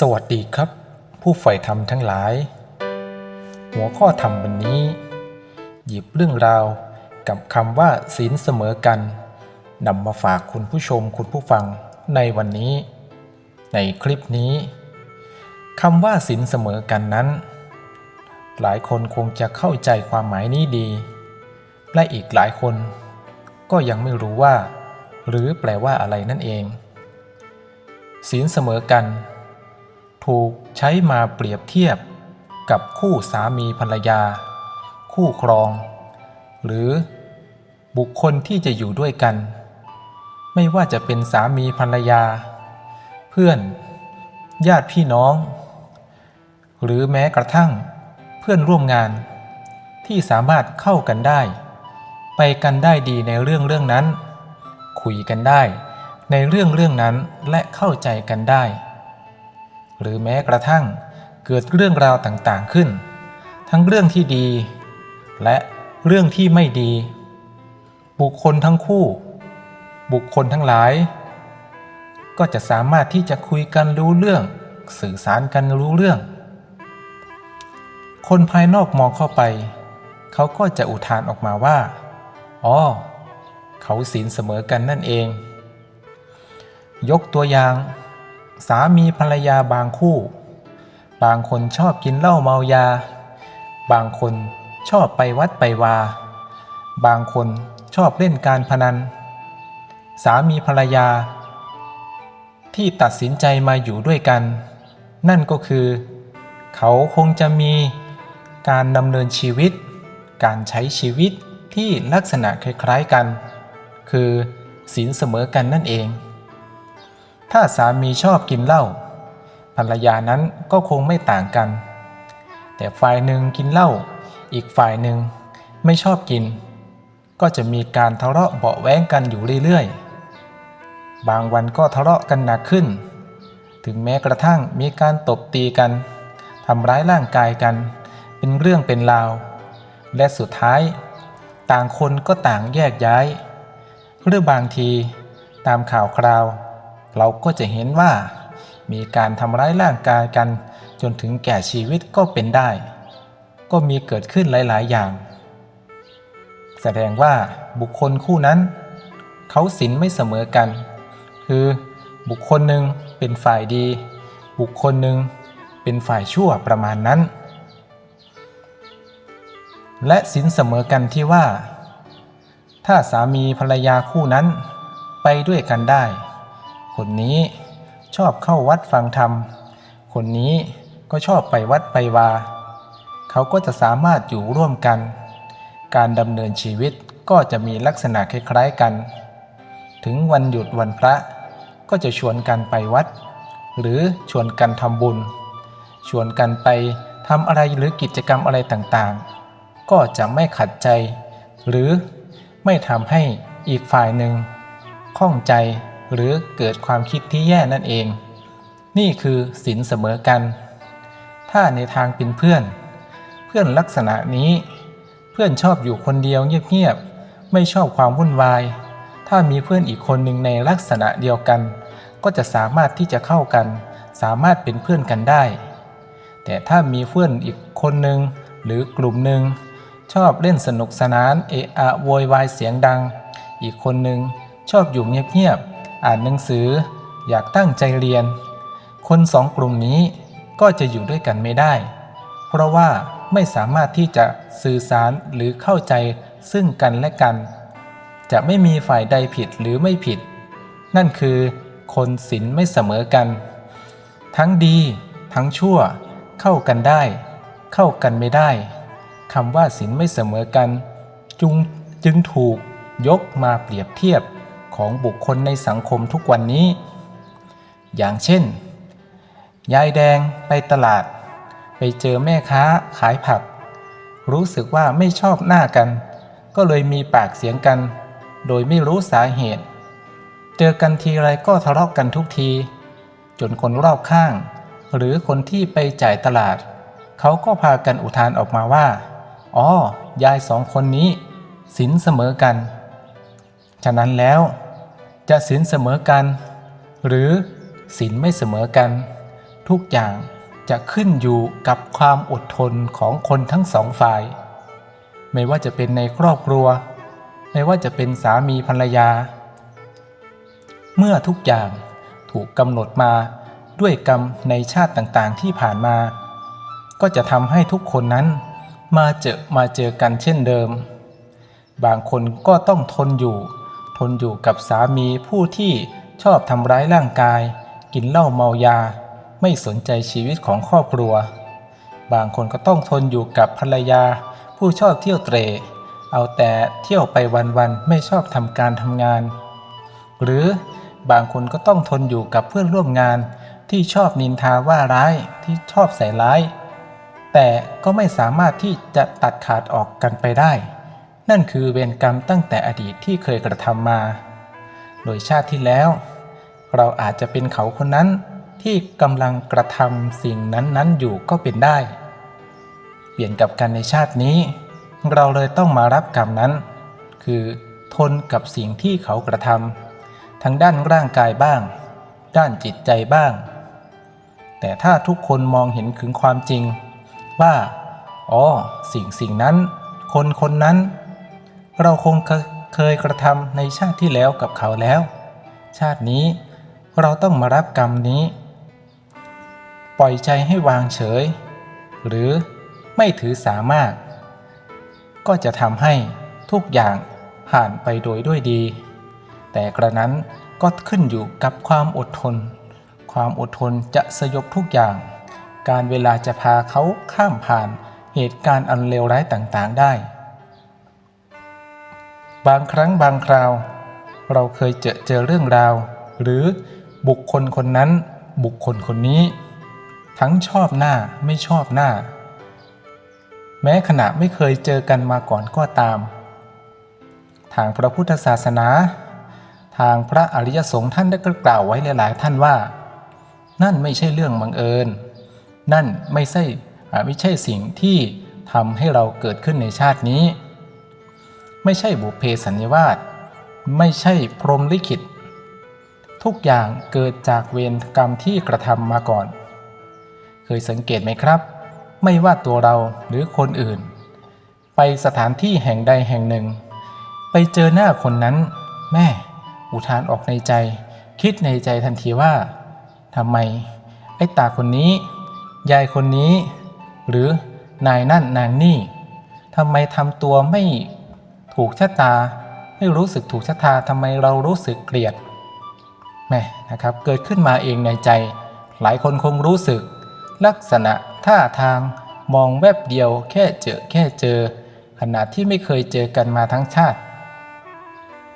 สวัสดีครับ ผู้ใฝ่ธรรมทั้งหลาย หัวข้อธรรมวันนี้ หยิบเรื่องราวกับคำว่าศีลเสมอกันนำมาฝากคุณผู้ชมคุณผู้ฟังในวันนี้ ในคลิปนี้คำว่าศีลเสมอกันนั้น หลายคนคงจะเข้าใจความหมายนี้ดี และอีกหลายคน ก็ยังไม่รู้ว่า หรือแปลว่าอะไรนั่นเองศีลเสมอกัน ถูกใช้มาเปรียบเทียบกับคู่สามีภรรยา คู่ครอง หรือบุคคลที่จะอยู่ด้วยกัน ไม่ว่าจะเป็นสามีภรรยา เพื่อน ญาติพี่น้อง หรือแม้กระทั่งเพื่อนร่วมงานที่สามารถเข้ากันได้ ไปกันได้ดีในเรื่องเรื่องนั้น คุยกันได้ในเรื่องเรื่องนั้นและเข้าใจกันได้ หรือแม้กระทั่งเกิดเรื่องราวต่างๆขึ้น ทั้งเรื่องที่ดี และเรื่องที่ไม่ดี บุคคลทั้งคู่ บุคคลทั้งหลาย ก็จะสามารถที่จะคุยกันรู้เรื่อง สื่อสารกันรู้เรื่อง คนภายนอกมองเข้าไป เขาก็จะอุทานออกมาว่า อ๋อ เขาศีลเสมอกันนั่นเอง ยกตัวอย่าง สามีภรรยาบางคู่ บางคนชอบกินเหล้าเมายา บางคนชอบไปวัดไปวา บางคนชอบเล่นการพนัน สามีภรรยา ที่ตัดสินใจมาอยู่ด้วยกัน นั่นก็คือ เขาคงจะมีการดำเนินชีวิต การใช้ชีวิตที่ลักษณะคล้ายๆกัน คือศีลเสมอกันนั่นเอง ถ้าสามีชอบกินเหล้าภรรยานั้นก็คงไม่ต่างกัน แต่ฝ่ายหนึ่งกินเหล้าอีกฝ่ายหนึ่งไม่ชอบกิน ก็จะมีการทะเลาะเบาแว้งกันอยู่เรื่อยๆ บางวันก็ทะเลาะกันหนักขึ้น ถึงแม้กระทั่งมีการตบตีกันทำร้ายร่างกายกัน เป็นเรื่องเป็นราว และสุดท้าย ต่างคนก็ต่างแยกย้าย หรือบางทีตามข่าวคราว เราก็จะเห็นว่า มีการทำร้ายร่างกายกันจนถึงแก่ชีวิตก็เป็นได้ ก็มีเกิดขึ้นหลาย ๆ อย่าง แสดงว่าบุคคลคู่นั้น เขาศีลไม่เสมอกัน คือบุคคลหนึ่งเป็นฝ่ายดี บุคคลหนึ่งเป็นฝ่ายชั่วประมาณนั้น และศีลเสมอกันที่ว่า ถ้าสามีภรรยาคู่นั้นไปด้วยกันได้ คนนี้ชอบเข้าวัดฟังธรรม คนนี้ก็ชอบไปวัดไปวา เขาก็จะสามารถอยู่ร่วมกัน การดำเนินชีวิตก็จะมีลักษณะคล้ายๆกัน ถึงวันหยุดวันพระก็จะชวนกันไปวัด หรือชวนกันทำบุญ ชวนกันไปทำอะไรหรือกิจกรรมอะไรต่างๆ ก็จะไม่ขัดใจ หรือไม่ทำให้อีกฝ่ายหนึ่งข้องใจ หรือเกิดความคิดที่แย่นั่นเอง นี่คือศีลเสมอกัน ถ้าในทางเป็นเพื่อน เพื่อนลักษณะนี้ เพื่อนชอบอยู่คนเดียวเงียบๆไม่ชอบความวุ่นวาย ถ้ามีเพื่อนอีกคนหนึ่งในลักษณะเดียวกัน ก็จะสามารถที่จะเข้ากัน สามารถเป็นเพื่อนกันได้ แต่ถ้ามีเพื่อนอีกคนหนึ่งหรือกลุ่มหนึ่งชอบเล่นสนุกสนานเอะอะโวยวายเสียงดัง อีกคนหนึ่งชอบอยู่เงียบๆ อ่านหนังสือ อยากตั้งใจเรียน คนสองกลุ่มนี้ก็จะอยู่ด้วยกันไม่ได้ เพราะว่าไม่สามารถที่จะสื่อสารหรือเข้าใจซึ่งกันและกัน จะไม่มีฝ่ายใดผิดหรือไม่ผิด นั่นคือคนศีลไม่เสมอกัน ทั้งดี ทั้งชั่ว เข้ากันได้ เข้ากันไม่ได้คำว่าศีลไม่เสมอกันจุงจึงถูกยกมาเปรียบเทียบ ของบุคคลในสังคมทุกวันนี้ อย่างเช่น ยายแดงไปตลาด ไปเจอแม่ค้าขายผัก รู้สึกว่าไม่ชอบหน้ากัน ก็เลยมีปากเสียงกัน โดยไม่รู้สาเหตุ เจอกันทีไรก็ทะเลาะกันทุกที จนคนรอบข้าง หรือคนที่ไปจ่ายตลาด เขาก็พากันอุทานออกมาว่า อ๋อ ยายสองคนนี้ศีลเสมอกัน ฉะนั้นแล้ว จะศีลเสมอกัน หรือศีลไม่เสมอกัน ทุกอย่างจะขึ้นอยู่กับความอดทนของคนทั้งสองฝ่าย ไม่ว่าจะเป็นในครอบครัว ไม่ว่าจะเป็นสามีภรรยา เมื่อทุกอย่างถูกกำหนดมาด้วยกรรมในชาติต่างๆที่ผ่านมา ก็จะทำให้ทุกคนนั้นมาเจอมาเจอกันเช่นเดิม บางคนก็ต้องทนอยู่ ทนอยู่กับสามีผู้ที่ชอบทำร้ายร่างกาย กินเหล้าเมายา ไม่สนใจชีวิตของครอบครัว บางคนก็ต้องทนอยู่กับภรรยา ผู้ชอบเที่ยวเตรเอาแต่เที่ยวไปวันๆไม่ชอบทำการทำงาน หรือบางคนก็ต้องทนอยู่กับเพื่อนร่วมงานที่ชอบนินทาว่าร้ายที่ชอบใส่ร้าย แต่ก็ไม่สามารถที่จะตัดขาดออกกันไปได้ นั่นคือเวรกรรมตั้งแต่อดีตที่เคยกระทำมา โดยชาติที่แล้ว เราอาจจะเป็นเขาคนนั้นที่กำลังกระทำสิ่งนั้นๆอยู่ก็เป็นได้ เปลี่ยนกับกันในชาตินี้ เราเลยต้องมารับกรรมนั้น คือทนกับสิ่งที่เขากระทำทั้งด้านร่างกายบ้าง ด้านจิตใจบ้าง แต่ถ้าทุกคนมองเห็นถึงความจริง ว่า อ๋อ สิ่งสิ่งนั้น คนคนนั้น เราคงเคยกระทำในชาติที่แล้วกับเขาแล้ว ชาตินี้เราต้องมารับกรรมนี้ ปล่อยใจให้วางเฉย หรือไม่ถือสามารถ ก็จะทำให้ทุกอย่างผ่านไปโดยด้วยดี แต่กระนั้นก็ขึ้นอยู่กับความอดทน ความอดทนจะสยบทุกอย่าง การเวลาจะพาเขาข้ามผ่านเหตุการณ์อันเลวร้ายต่างๆได้ บางครั้งบางคราว เราเคยเจอเจอเรื่องราว หรือบุคคลคนนั้น บุคคลคนนี้ ทั้งชอบหน้าไม่ชอบหน้า แม้ขณะไม่เคยเจอกันมาก่อนก็ตาม ทางพระพุทธศาสนา ทางพระอริยสงฆ์ท่านได้กล่าวไว้หลาย ๆ ท่านว่า นั่นไม่ใช่เรื่องบังเอิญ นั่นไม่ใช่ไม่ใช่สิ่งที่ทำให้เราเกิดขึ้นในชาตินี้ ไม่ใช่บุเพสันนิวาสไม่ใช่พรหมลิขิต ทุกอย่างเกิดจากเวรกรรมที่กระทำมาก่อน เคยสังเกตไหมครับ ไม่ว่าตัวเราหรือคนอื่น ไปสถานที่แห่งใดแห่งหนึ่ง ไปเจอหน้าคนนั้น แม่ อุทานออกในใจ คิดในใจทันทีว่าทำไม ไอ้ตาคนนี้ ยายคนนี้ หรือนายนั่นนางนี่ทำไมทำตัวไม่ ถูกชะตา ไม่รู้สึกถูกชะตาทำไมเรารู้สึกเกลียดแม่นะครับเกิดขึ้นมาเองในใจ หลายคนคงรู้สึก ลักษณะท่าทางมองแวบเดียวแค่เจอแค่เจอ ขณะที่ไม่เคยเจอกันมาทั้งชาติ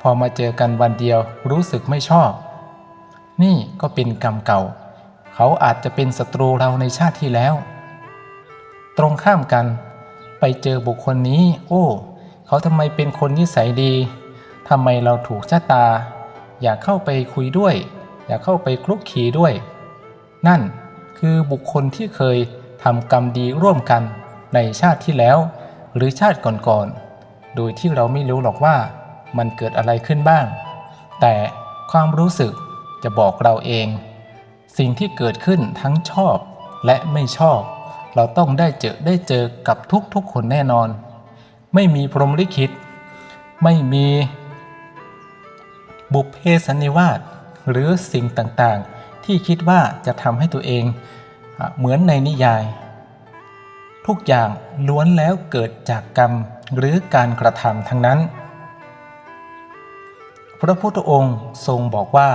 พอมาเจอกันวันเดียวรู้สึกไม่ชอบ นี่ก็เป็นกรรมเก่า เขาอาจจะเป็นศัตรูเราในชาติที่แล้ว ตรงข้ามกัน ไปเจอบุคคลนี้ โอ้ เขาทำไมเป็นคนนิสัยดีทำไมเราถูกชะตา อยากเข้าไปคุยด้วย อยากเข้าไปคลุกคลีด้วย นั่นคือบุคคลที่เคยทำกรรมดีร่วมกันในชาติที่แล้ว หรือชาติก่อนๆ โดยที่เราไม่รู้หรอกว่ามันเกิดอะไรขึ้นบ้าง แต่ความรู้สึกจะบอกเราเอง สิ่งที่เกิดขึ้นทั้งชอบและไม่ชอบ เราต้องได้เจอได้เจอกับทุกๆคนแน่นอน ไม่มีพรหมลิขิต ไม่มีบุพเพสันนิวาสหรือสิ่งต่างๆ ที่คิดว่าจะทำให้ตัวเองเหมือนในนิยาย ทุกอย่างล้วนแล้วเกิดจากกรรมหรือการกระทำทั้งนั้น พระพุทธองค์ทรงบอกว่า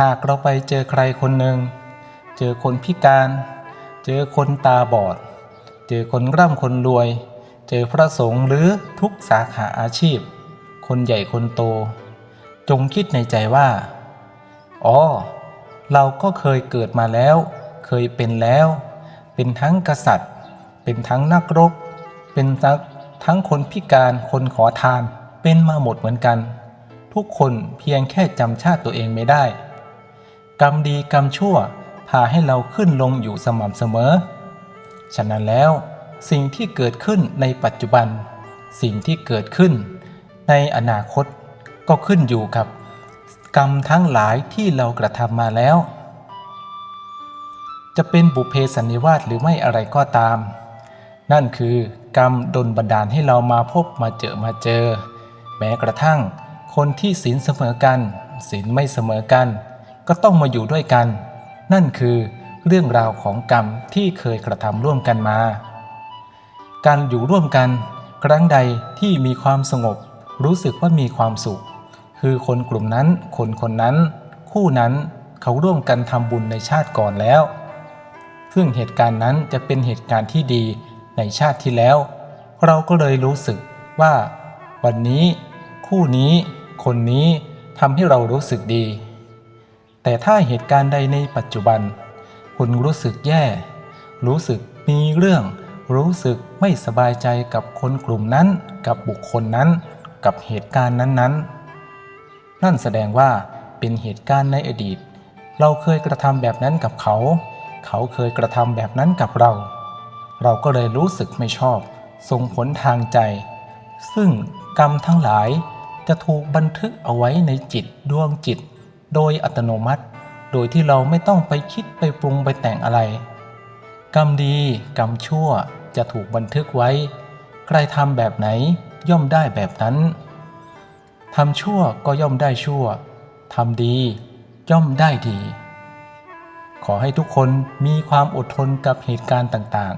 หากเราไปเจอใครคนหนึ่ง เจอคนพิการ เจอคนตาบอด เจอคนร่ำคนรวย เจอพระสงฆ์หรือทุกสาขาอาชีพ คนใหญ่คนโต จงคิดในใจว่า อ๋อ เราก็เคยเกิดมาแล้ว เคยเป็นแล้ว เป็นทั้งกษัตริย์ เป็นทั้งนักรบ เป็นทั้งทั้งคนพิการคนขอทาน เป็นมาหมดเหมือนกัน ทุกคนเพียงแค่จำชาติตัวเองไม่ได้ กรรมดีกรรมชั่วพาให้เราขึ้นลงอยู่สม่ำเสมอ ฉะนั้นแล้ว สิ่งที่เกิดขึ้นในปัจจุบัน สิ่งที่เกิดขึ้น ในอนาคตก็ขึ้นอยู่กับ กรรมทั้งหลายที่เรากระทำมาแล้ว จะเป็นบุเพสันนิวาสหรือไม่อะไรก็ตาม นั่นคือกรรมดลบันดาลให้เรามาพบมาเจอมาเจอ แม้กระทั่ง คนที่ศีลเสมอกันศีลไม่เสมอกัน ก็ต้องมาอยู่ด้วยกัน นั่นคือเรื่องราวของกรรมที่เคยกระทำร่วมกันมา การอยู่ร่วมกัน ครั้งใดที่มีความสงบ รู้สึกว่ามีความสุข คือคนกลุ่มนั้นคนคนนั้น คู่นั้นเขาร่วมกันทำบุญในชาติก่อนแล้ว ซึ่งเหตุการณ์นั้นจะเป็นเหตุการณ์ที่ดีในชาติที่แล้ว เราก็เลยรู้สึกว่า วันนี้คู่นี้คนนี้ทำให้เรารู้สึกดี แต่ถ้าเหตุการณ์ใดในปัจจุบัน คุณรู้สึกแย่ รู้สึกมีเรื่อง รู้สึกไม่สบายใจกับคนกลุ่มนั้น กับบุคคลนั้น กับเหตุการณ์นั้นๆ นั่นแสดงว่าเป็นเหตุการณ์ในอดีต เราเคยกระทำแบบนั้นกับเขา เขาเคยกระทำแบบนั้นกับเรา เราก็เลยรู้สึกไม่ชอบ ส่งผลทางใจ ซึ่งกรรมทั้งหลายจะถูกบันทึกเอาไว้ในจิตดวงจิต โดยอัตโนมัติ โดยที่เราไม่ต้องไปคิดไปปรุงไปแต่งอะไร กรรมดีกรรมชั่วจะถูกบันทึกไว้ ใครทำแบบไหนย่อมได้แบบนั้นทำชั่วก็ย่อมได้ชั่วทำดีย่อมได้ดี ขอให้ทุกคนมีความอดทนกับเหตุการณ์ต่าง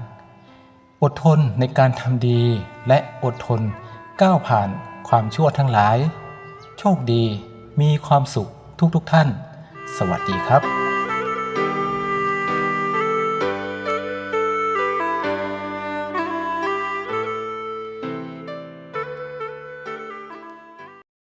ๆ อดทนในการทำดีและอดทนก้าวผ่านความชั่วทั้งหลาย โชคดีมีความสุขทุกๆทท่าน สวัสดีครับ